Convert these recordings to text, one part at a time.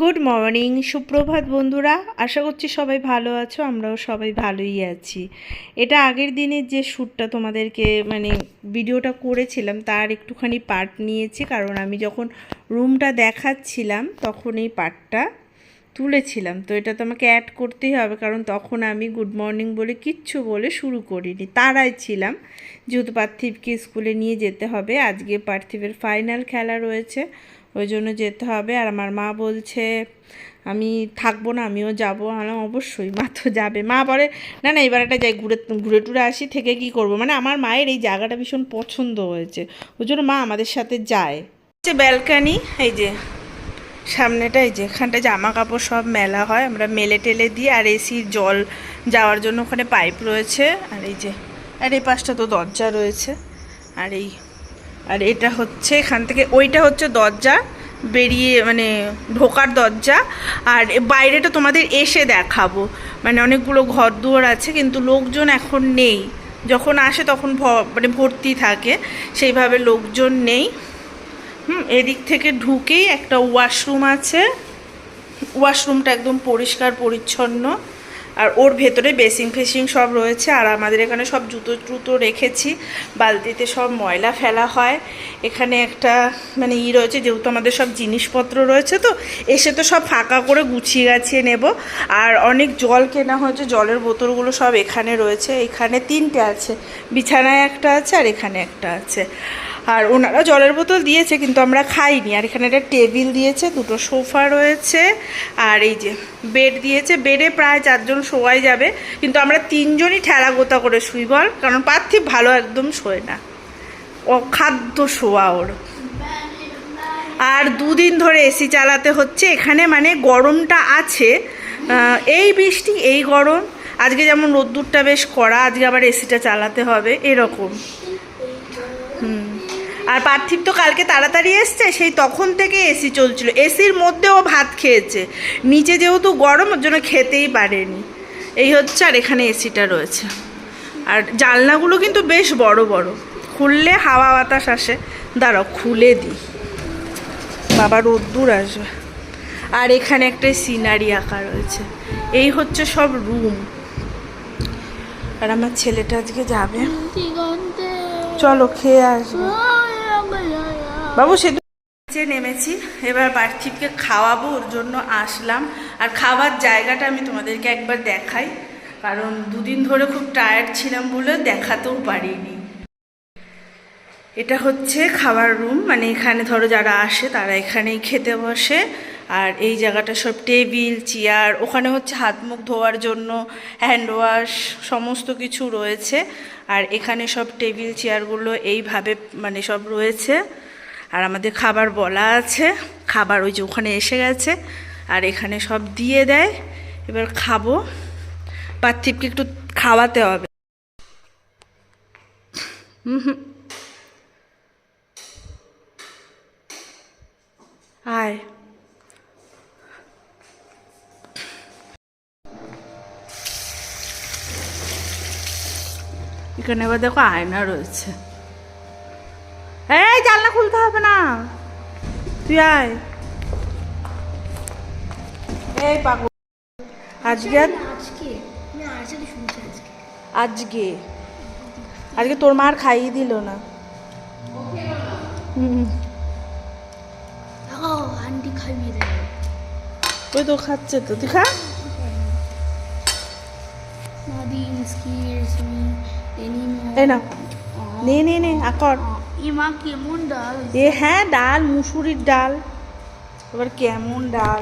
Good morning সুপ্রভাত বন্ধুরা। আশা করছি সবাই ভালো আছো, আমরাও সবাই ভালোই আছি। এটা আগের দিনের যে শ্যুটটা তোমাদেরকে মানে ভিডিওটা করেছিলাম, তার একটুখানি পার্ট নিয়েছি, কারণ আমি যখন রুমটা দেখাচ্ছিলাম, তখন এই পার্টটা তুলেছিলাম। তো এটা তো আমাকে অ্যাড করতেই হবে, কারণ তখন আমি গুড মর্নিং বলে কিচ্ছু বলে শুরু করিনি। তারাই ছিলাম। যেহেতু পার্থিবকে স্কুলে নিয়ে যেতে হবে, আজকে পার্থিবের ফাইনাল খেলা রয়েছে। ওই জন্য যেতে হবে। আর আমার মা বলছে, আমি থাকব না, আমিও যাব। আলাম অবশ্যই, মা তো যাবে। মা পরে না না, এবার একটা যাই, ঘুরে ঘুরে টুরে আসি, থেকে কি করব? মানে আমার মায়ের এই জায়গাটা ভীষণ পছন্দ হয়েছে। ওই জন্য মা আমাদের সাথে যায়। যে ব্যালকানি, এই যে সামনেটা, এই যে এখানটা জামা কাপড় সব মেলা হয়। আমরা মেলে টেলে দিই আর এসির জল যাওয়ার জন্য ওখানে পাইপ রয়েছে। আর এই যে, আর এই পাশটা তো দরজা রয়েছে। আর এই আর এটা হচ্ছে এখান থেকে, ওইটা হচ্ছে দরজা, বেরিয়ে মানে ঢোকার দরজা। আর বাইরেটা তোমাদের এসে দেখাবো। মানে অনেকগুলো ঘর দুয়ার আছে, কিন্তু লোকজন এখন নেই। যখন আসে তখন মানে ভর্তি থাকে, সেইভাবে লোকজন নেই। হুম, এদিক থেকে ঢুকেই একটা ওয়াশরুম আছে। ওয়াশরুমটা একদম পরিষ্কার, পরিচ্ছন্ন। আর ওর ভেতরে বেসিং ফেসিং সব রয়েছে, আর আমাদের এখানে সব জুতো টুতো রেখেছি, বালতিতে সব ময়লা ফেলা হয়। এখানে একটা মানে ই রয়েছে, যেহেতু আমাদের সব জিনিসপত্র রয়েছে তো, এসে তো সব ফাঁকা করে গুছিয়ে গাছিয়ে নেব। আর অনেক জল কেনা হয়েছে, জলের বোতলগুলো সব এখানে রয়েছে, এখানে তিনটে আছে, বিছানায় একটা আছে আর এখানে একটা আছে। আর ওনারা জলের বোতল দিয়েছে, কিন্তু আমরা খাইনি। আর এখানে একটা টেবিল দিয়েছে, দুটো সোফা রয়েছে, আর এই যে বেড দিয়েছে। বেডে প্রায় চারজন শোয়াই যাবে, কিন্তু আমরা তিনজনই ঠেলা গোতা করে শুই, বল। কারণ পার্থিব ভালো একদম শোয় না। অখাদ্য শোয়া ওর। আর দুদিন ধরে এসি চালাতে হচ্ছে। এখানে মানে গরমটা আছে এই বৃষ্টি, এই গরম। আজকে যেমন রোদ্দুরটা বেশ কড়া, আজকে আবার এসিটা চালাতে হবে, এরকম। আর পার্থিব তো কালকে তাড়াতাড়ি এসছে, সেই তখন থেকে এসি চলছিল। এসির মধ্যেও ভাত খেয়েছে। নিচে যেহেতু গরম, ওর জন্য খেতেই পারেনি। এই হচ্ছে আর এখানে এসিটা রয়েছে। আর জানলাগুলো কিন্তু বেশ বড় বড়। খুললে হাওয়া বাতাস আসে। দাঁড়াও, খুলে দিই। বাবা রোদ্দুর আসবে। আর এখানে একটা সিনারি আঁকা রয়েছে। এই হচ্ছে সব রুম। আর আমার ছেলেটা আজকে যাবে। চলো, খেয়ে আসব। বাবু, সে নেমেছি, এবার পার্থিবকে খাওয়াবো, ওর জন্য আসলাম। আর খাওয়ার জায়গাটা আমি তোমাদেরকে একবার দেখাই, কারণ দুদিন ধরে খুব টায়ার্ড ছিলাম বলে দেখাতেও পারিনি। এটা হচ্ছে খাবার রুম মানে এখানে ধরো যারা আসে, তারা এখানেই খেতে বসে। আর এই জায়গাটা সব টেবিল, চেয়ার, ওখানে হচ্ছে হাত মুখ ধোয়ার জন্য হ্যান্ড ওয়াশ সমস্ত কিছু রয়েছে। আর এখানে সব টেবিল, চেয়ারগুলো এইভাবে মানে সব রয়েছে। আর আমাদের খাবার বলা আছে। খাবার ওই যে ওখানে এসে গেছে। আর এখানে সব দিয়ে দেয়। এবার খাব। পার্থিবকে একটু খাওয়াতে হবে। হুম হুম। আয়। এখানে এবার দেখো আয়না রয়েছে। এই জানলা খুলতে হবে না। তুই আয়। এই পাগল। আজকে? আজকে? আজকে তোর মার খাইয়ে দিল না। হুম ওই তো খাচ্ছে তো। তুই খা। এই না নে নে। নে আকর। ইমা কেমন ডাল? এ হ্যাঁ ডাল মুসুরির ডাল। এবার কেমন ডাল?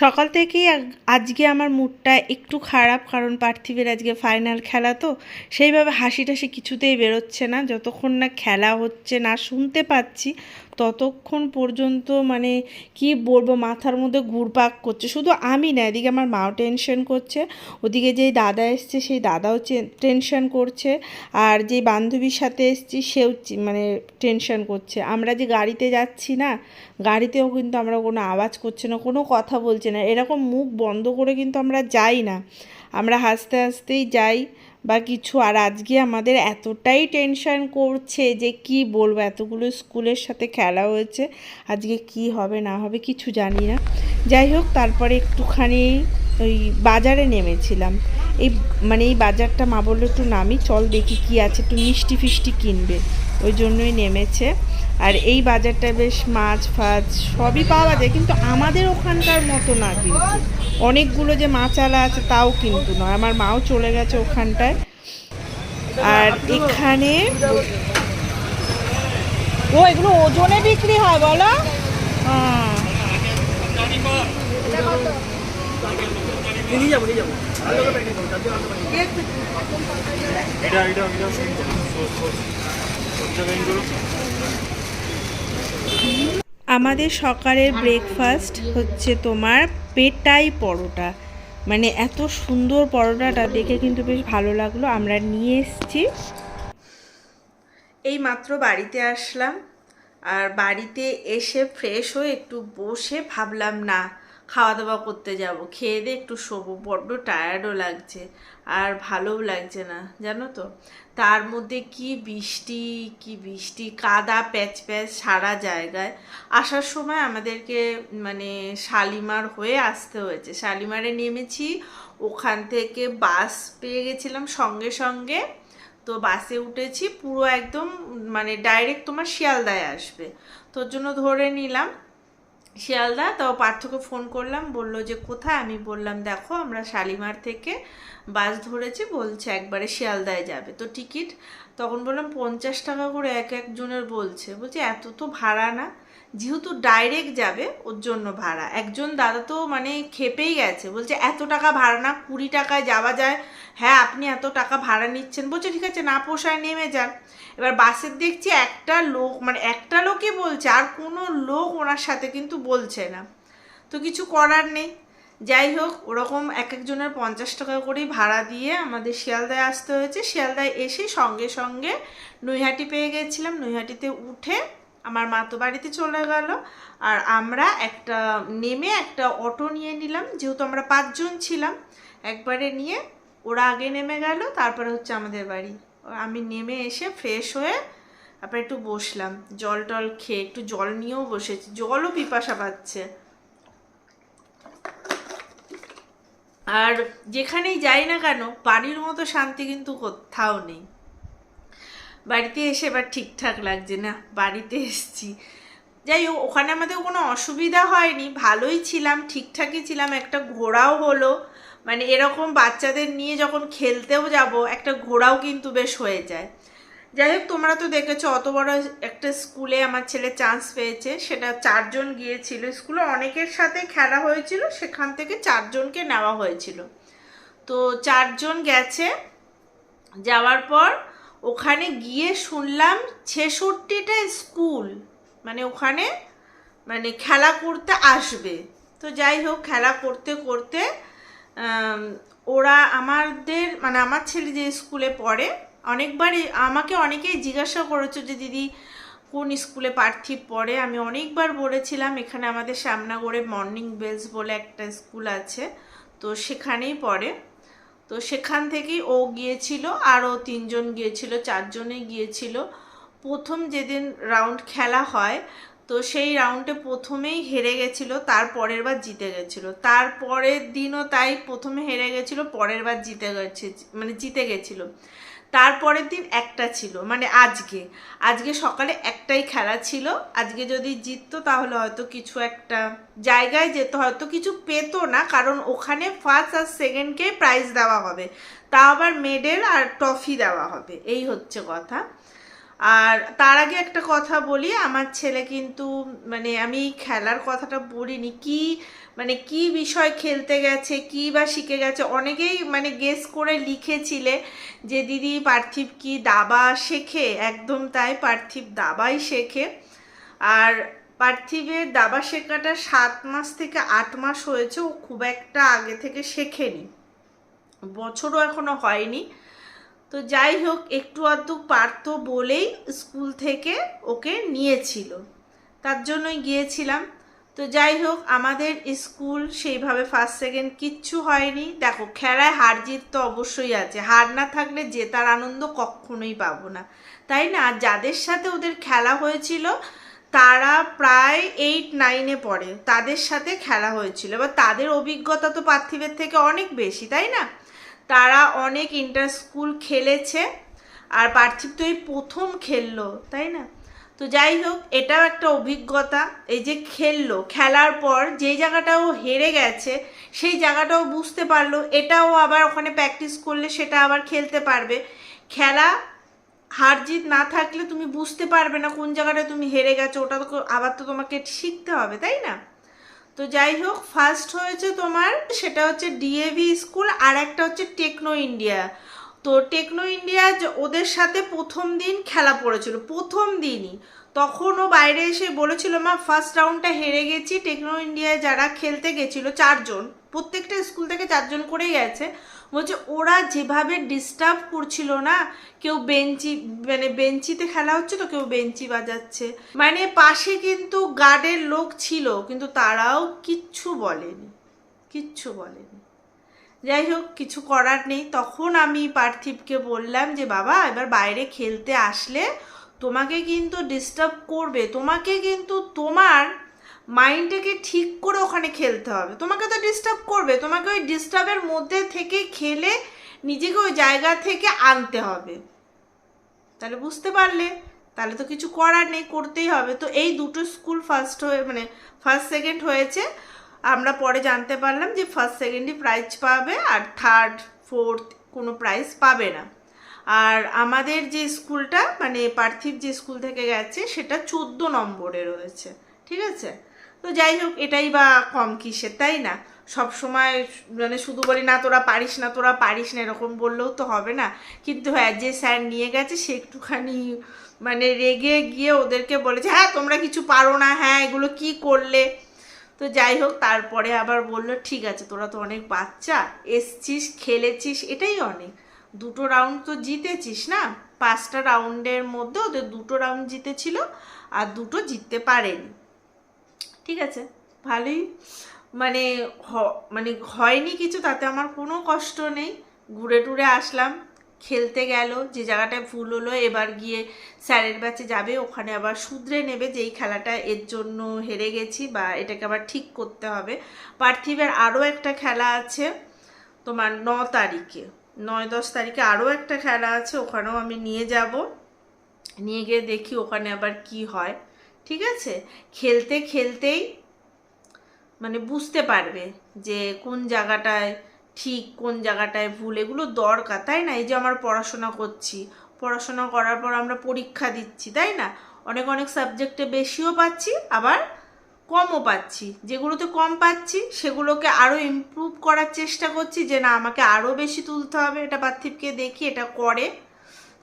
সকাল থেকেই আজকে আমার মুডটা একটু খারাপ, কারণ পার্থিবের আজকে ফাইনাল খেলা তো, সেইভাবে হাসি টাসি কিছুতেই বেরোচ্ছে না। যতক্ষণ না খেলা হচ্ছে না শুনতে পাচ্ছি, ততক্ষণ পর্যন্ত মানে কি বলব, মাথার মধ্যে ঘুরপাক করছে। শুধু আমি না, এদিকে আমার মাও টেনশন করছে। ওদিকে যেই দাদা এসছে, সেই দাদাও টেনশন করছে। আর যে বান্ধবীর সাথে এসছি, সেও মানে টেনশন করছে। আমরা যে গাড়িতে যাচ্ছি না, গাড়িতেও কিন্তু আমরা কোনো আওয়াজ করছে না, কোনো কথা বলছে না, এরকম মুখ বন্ধ করে কিন্তু আমরা যাই না। আমরা হাসতে হাসতেই যাই বা কিছু। আর আজকে আমাদের এতটাই টেনশন করছে যে কি বলব, এতগুলো স্কুলের সাথে খেলা হয়েছে, আজকে কি হবে, না হবে কিছু জানি না। যাই হোক, তারপরে একটুখানি ওই বাজারে নেমেছিলাম। এই মানে এই বাজারটা মা বলল, একটু নামি, চল দেখি কি আছে, একটু মিষ্টি ফিষ্টি কিনবে। ওই জন্যই নেমেছে। আর এই বাজারটা বেশ মাছ, ফাছ সবই পাওয়া যায়, কিন্তু আমাদের ওখানকার মতো না কিন্তু। অনেকগুলো যে মাচালা আছে তাও কিন্তু নয়, আমার মাও চলে গেছে ওখানটায়। আর এখানে ও, এগুলো ওজনে বিক্রি হয় বলো? হ্যাঁ। আমাদের সকালের ব্রেকফাস্ট হচ্ছে তোমার পেটাই পরোটা। মানে এত সুন্দর পরোটাটা দেখে কিন্তু বেশ ভালো লাগল। আমরা নিয়ে এসেছি। এই মাত্র বাড়িতে আসলাম। আর বাড়িতে এসে ফ্রেশ হয়ে একটু বসে ভাবলাম, না খাওয়া দাওয়া করতে যাব। খেয়ে দিয়ে একটু শোবো। বড্ড টায়ার্ডও লাগছে। আর ভালোও লাগছে না, জানো তো? তার মধ্যে কি বৃষ্টি কি বৃষ্টি, কাদা প্যাচ প্যাচ সারা জায়গায়। আসার সময় আমাদেরকে মানে শালিমার হয়ে আসতে হয়েছে। শালিমারে নেমেছি, ওখান থেকে বাস পেয়ে গেছিলাম সঙ্গে সঙ্গে। তো বাসে উঠেছি, পুরো একদম মানে ডাইরেক্ট তোমার শিয়ালদায় আসবে। তোর জন্য ধরে নিলাম শিয়ালদা, তো পার্থকে ফোন করলাম, বলল যে, কোথায়? আমি বললাম, দেখো, আমরা শালিমার থেকে বাস ধরেছি, বলছে একবারে শিয়ালদায় যাবে। তো টিকিট, তখন বললাম, পঞ্চাশ টাকা করে এক একজনের বলছে। বলছে, এত তো ভাড়া না। যেহেতু ডাইরেক্ট যাবে, ওর জন্য ভাড়া। একজন দাদা তো মানে খেপেই গেছে। বলছে, এত টাকা ভাড়া না, কুড়ি টাকায় যাওয়া যায়? হ্যাঁ আপনি এত টাকা ভাড়া নিচ্ছেন। বলছে, ঠিক আছে, না, পোষায় নেমে যান। এবার বাসের দেখছি একটা লোক মানে একটা লোকই বলছে, আর কোনো লোক ওনার সাথে কিন্তু বলছে না। তো কিছু করার নেই। যাই হোক, ওরকম এক একজনের পঞ্চাশ টাকা করেই ভাড়া দিয়ে আমাদের শিয়ালদায় আসতে হয়েছে। শিয়ালদায় এসে সঙ্গে সঙ্গে নৈহাটি পেয়ে গেছিলাম। নৈহাটিতে উঠে আমার মা তো বাড়িতে চলে গেল। আর আমরা একটা, নেমে একটা অটো নিয়ে নিলাম, যেহেতু আমরা পাঁচজন ছিলাম। একবারে নিয়ে ওরা আগে নেমে গেল, তারপরে হচ্ছে আমাদের বাড়ি। আমি নেমে এসে ফ্রেশ হয়ে তারপরে একটু বসলাম। জল টল খেয়ে একটু জল নিয়েও বসেছি। জলও পিপাসা পাচ্ছে। আর যেখানেই যাই না কেন বাড়ির মতো শান্তি কিন্তু কোথাও নেই। বাড়িতে এসে এবার ঠিকঠাক লাগছে না, বাড়িতে এসছি। যাই হোক, ওখানে আমাদের কোনো অসুবিধা হয়নি, ভালোই ছিলাম, ঠিকঠাকই ছিলাম, একটা ঘোরাও হলো। মানে এরকম বাচ্চাদের নিয়ে যখন খেলতেও যাব, একটা ঘোরাও কিন্তু বেশ হয়ে যায়। যাই হোক, তোমরা তো দেখেছ, অত বড় একটা স্কুলে আমার ছেলে চান্স পেয়েছে। সেটা চারজন গিয়েছিল। স্কুলে অনেকের সাথে খেলা হয়েছিল, সেখান থেকে চারজনকে নেওয়া হয়েছিল। তো চারজন গেছে, যাওয়ার পর ওখানে গিয়ে শুনলাম ছেষট্টিটা স্কুল মানে ওখানে মানে খেলা করতে আসবে। তো যাই হোক, খেলা করতে করতে ওরা আমাদের মানে আমার ছেলে যে স্কুলে পড়ে, অনেকবারই আমাকে অনেকেই জিজ্ঞাসা করেছ যে, দিদি, কোন স্কুলে পার্থিব পড়ে? আমি অনেকবার বলেছিলাম, এখানে আমাদের সামনাগড়ে মর্নিং বেলস বলে একটা স্কুল আছে, তো সেখানেই পড়ে। তো সেখান থেকেই ও গিয়েছিল, আরও তিনজন গিয়েছিল, চারজনে গিয়েছিল। প্রথম যেদিন রাউন্ড খেলা হয়, তো সেই রাউন্ডে প্রথমেই হেরে গেছিল তার পরের বার জিতে গেছিল। তার পরের দিনও তাই প্রথমে হেরে গেছিল, পরের বার জিতে গেছে মানে জিতে গেছিল। তারপরের দিন একটা ছিল মানে আজকে। আজকে সকালে একটাই খেলা ছিল। আজকে যদি জিততো তাহলে হয়তো কিছু একটা জায়গায় যেত, হয়তো কিছু পেতো না, কারণ ওখানে ফার্স্ট আর সেকেন্ডকে প্রাইজ দেওয়া হবে। তা আবার মেডেল আর ট্রফি দেওয়া হবে। এই হচ্ছে কথা। আর তার আগে একটা কথা বলি, আমার ছেলে কিন্তু মানে আমি খেলার কথাটা বলিনি, কি মানে কি বিষয় খেলতে গেছে, কি বা শিখে গেছে, অনেকেই মানে গেস করে লিখেছিলে যে দিদি পার্থিব কি দাবা শেখে? একদম তাই, পার্থিব দাবাই শেখে। আর পার্থিবের দাবা শেখাটা সাত মাস থেকে আট মাস হয়েছে, ও খুব একটা আগে থেকে শেখেনি। বছরও এখনও হয়নি। তো যাই হোক, একটু আধটু পারতো বলেই স্কুল থেকে ওকে নিয়েছিল। তার জন্যই গিয়েছিলাম। তো যাই হোক, আমাদের স্কুল সেইভাবে ফার্স্ট সেকেন্ড কিচ্ছু হয়নি। দেখো, খেলায় হার জিত তো অবশ্যই আছে। হার না থাকলে জেতার আনন্দ কখনোই পাবো না। তাই না? যাদের সাথে ওদের খেলা হয়েছিল, তারা প্রায় এইট নাইনে পড়ে। তাদের সাথে খেলা হয়েছিল। এবার তাদের অভিজ্ঞতা তো পার্থিবের থেকে অনেক বেশি, তাই না? তারা অনেক ইন্টার স্কুল খেলেছে আর পার্থিব তো এই প্রথম খেললো, তাই না? তো যাই হোক, এটাও একটা অভিজ্ঞতা, এই যে খেললো, খেলার পর যেই জায়গাটাও হেরে গেছে, সেই জায়গাটাও বুঝতে পারল, এটাও আবার ওখানে প্র্যাকটিস করলে সেটা আবার খেলতে পারবে। খেলা হার জিত না থাকলে তুমি বুঝতে পারবে না কোন জায়গাটা তুমি হেরে গেছো, ওটা তো আবার তো তোমাকে শিখতে হবে, তাই না? তো যাই হোক ফার্স্ট হয়েছে তোমার, সেটা হচ্ছে ডিএভি স্কুল আর একটা হচ্ছে টেকনো ইন্ডিয়া তো টেকনো ইন্ডিয়া ওদের সাথে প্রথম দিন খেলা পড়েছিল, প্রথম দিনই। তখন ও বাইরে এসে বলেছিল, মা ফার্স্ট রাউন্ডটা হেরে গেছি টেকনো ইন্ডিয়ায় যারা খেলতে গেছিল চারজন, প্রত্যেকটা স্কুল থেকে চারজন করেই গেছে। বলছে, ওরা যেভাবে ডিস্টার্ব করছিল না, কেউ বেঞ্চি মানে বেঞ্চিতে খেলা হচ্ছে তো, কেউ বেঞ্চি বাজাচ্ছে। মানে পাশে কিন্তু গার্ডের লোক ছিল, কিন্তু তারাও কিচ্ছু বলেনি কিচ্ছু বলেনি। যাই হোক, কিছু করার নেই। তখন আমি পার্থিবকে বললাম যে, বাবা, এবার বাইরে খেলতে আসলে তোমাকে কিন্তু ডিস্টার্ব করবে। তোমাকে কিন্তু তোমার মাইন্ডটাকে ঠিক করে ওখানে খেলতে হবে। তোমাকে তো ডিস্টার্ব করবে। তোমাকে ওই ডিস্টার্বের মধ্যে থেকে খেলে নিজেকে ওই জায়গা থেকে আনতে হবে। তাহলে বুঝতে পারলে। তাহলে তো কিছু করার নেই, করতেই হবে। তো এই দুটো স্কুল ফার্স্ট হয়ে মানে ফার্স্ট সেকেন্ড হয়েছে। আমরা পরে জানতে পারলাম যে ফার্স্ট সেকেন্ডই প্রাইজ পাবে আর থার্ড ফোর্থ কোনো প্রাইজ পাবে না। আর আমাদের যে স্কুলটা মানে পার্থিব যে স্কুল থেকে গেছে, সেটা চোদ্দ নম্বরে রয়েছে। ঠিক আছে? তো যাই হোক, এটাই বা কম কিসের, তাই না? সব সময় মানে শুধু বলি, না তোরা পারিস, না তোরা পারিস না, এরকম বললেও তো হবে না। কিন্তু হ্যাঁ যে স্যার নিয়ে গেছে, সে একটুখানি মানে রেগে গিয়ে ওদেরকে বলেছে হ্যাঁ তোমরা কিছু পারো না হ্যাঁ এগুলো কি করলে? তো যাই হোক, তারপরে আবার বলল, ঠিক আছে, তোরা তো অনেক বাচ্চা, এসছিস, খেলেছিস, এটাই অনেক। দুটো রাউন্ড তো জিতেছিস না? পাঁচটা রাউন্ডের মধ্যে ওদের দুটো রাউন্ড জিতেছিল, আর দুটো জিততে পারেনি। ঠিক আছে। ভালোই মানে মানে হয়নি কিছু, তাতে আমার কোনো কষ্ট নেই। ঘুরে টুরে আসলাম, খেলতে গেল, যে জায়গাটায় ভুল হলো, এবার গিয়ে স্যারের ব্যাচে যাবে, ওখানে আবার শুধরে নেবে যে এই খেলাটা এর জন্য হেরে গেছি বা এটাকে আবার ঠিক করতে হবে। পার্থিবের আরও একটা খেলা আছে, তোমার ন তারিখে, নয় দশ তারিখে আরও একটা খেলা আছে, ওখানেও আমি নিয়ে যাব। নিয়ে গিয়ে দেখি ওখানে আবার কি হয়। ঠিক আছে? খেলতে খেলতেই মানে বুঝতে পারবে যে কোন জায়গাটায় ঠিক, কোন জায়গাটায় ভুল, এগুলো দরকার, তাই না? এই যে আমার পড়াশোনা করছি, পড়াশোনা করার পর আমরা পরীক্ষা দিচ্ছি, তাই না? অনেক অনেক সাবজেক্টে বেশিও পাচ্ছি, আবার কমও পাচ্ছি। যেগুলোতে কম পাচ্ছি, সেগুলোকে আরও ইমপ্রুভ করার চেষ্টা করছি যে, না, আমাকে আরও বেশি তুলতে হবে। এটা পার্থিবকে দেখি, এটা করে।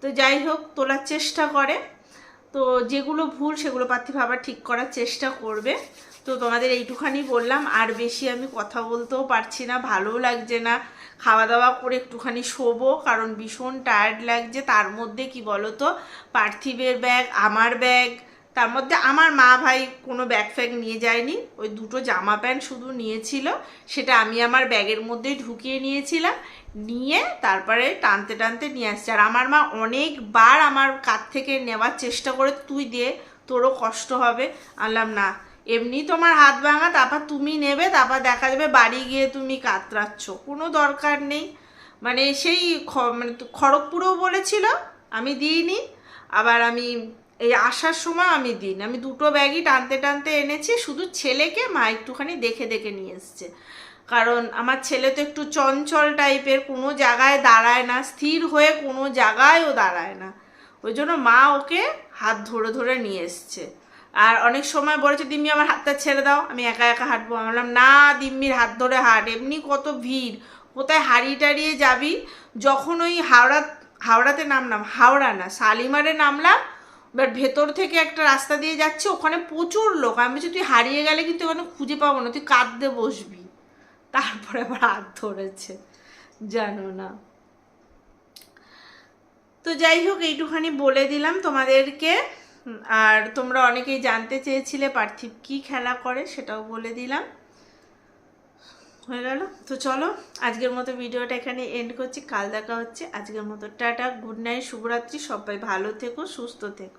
তো যাই হোক, তোলার চেষ্টা করে। তো যেগুলো ভুল সেগুলো পার্থিব আবার ঠিক করার চেষ্টা করবে। তো তোমাদের এইটুখানি বললাম, আর বেশি আমি কথা বলতেও পারছি না, ভালোও লাগছে না। খাওয়া দাওয়া করে একটুখানি শোবো, কারণ ভীষণ টায়ার্ড লাগছে। তার মধ্যে কি বলো তো পার্থিবের ব্যাগ আমার ব্যাগ তার মধ্যে আমার মা ভাই কোনো ব্যাগ ফ্যাগ নিয়ে যায়নি। ওই দুটো জামা প্যান্ট শুধু নিয়েছিল। সেটা আমি আমার ব্যাগের মধ্যেই ঢুকিয়ে নিয়েছিলাম। নিয়ে তারপরে টানতে টানতে নিয়ে আসছে। আর আমার মা অনেকবার আমার কাছ থেকে নেওয়ার চেষ্টা করে, তুই দে, তোরও কষ্ট হবে। আনলাম, না, এমনি তোমার হাত ভাঙা, তারপর তুমি নেবে, তারপর দেখা যাবে বাড়ি গিয়ে তুমি কাতরাচ্ছ। কোনো দরকার নেই। মানে সেই মানে খড়গপুরেও বলেছিল, আমি দিইনি। আবার আমি এই আসার সময় আমি দিন আমি দুটো ব্যাগই টানতে টানতে এনেছি, শুধু ছেলেকে মা একটুখানি দেখে দেখে নিয়ে এসছে। কারণ আমার ছেলে তো একটু চঞ্চল টাইপের, কোনো জায়গায় দাঁড়ায় না, স্থির হয়ে কোনো জায়গায়ও দাঁড়ায় না। ওই জন্য মা ওকে হাত ধরে ধরে নিয়ে এসছে। আর অনেক সময় বলেছে, দিম্মি, আমার হাতটা ছেড়ে দাও। আমি একা একা হাঁটবো। আমি বললাম, না দিম্মির হাত ধরে হাঁট, এমনি কত ভিড়। কোথায় হারিয়ে টারিয়ে যাবি? যখন ওই হাওড়া, হাওড়াতে নামলাম, হাওড়া না, শালিমারে নামলাম এবার ভেতর থেকে একটা রাস্তা দিয়ে যাচ্ছে, ওখানে প্রচুর লোক। আমি বলছি, তুই হারিয়ে গেলে কিন্তু ওখানে খুঁজে পাবো না, তুই কাঁদতে বসবি। তারপরে আবার হাত ধরেছে, জানো না। তো যাই হোক, এইটুখানি বলে দিলাম তোমাদেরকে। আর তোমরা অনেকেই জানতে চেয়েছিলে পার্থিব কি খেলা করে, সেটাও বলে দিলাম। হয়ে গেল। তো চলো, আজকের মতো ভিডিওটা এখানে এন্ড করছি। কাল দেখা হচ্ছে। আজকের মতো টাটা গুড নাইট শুভরাত্রি। সবাই ভালো থেকো, সুস্থ থেকো।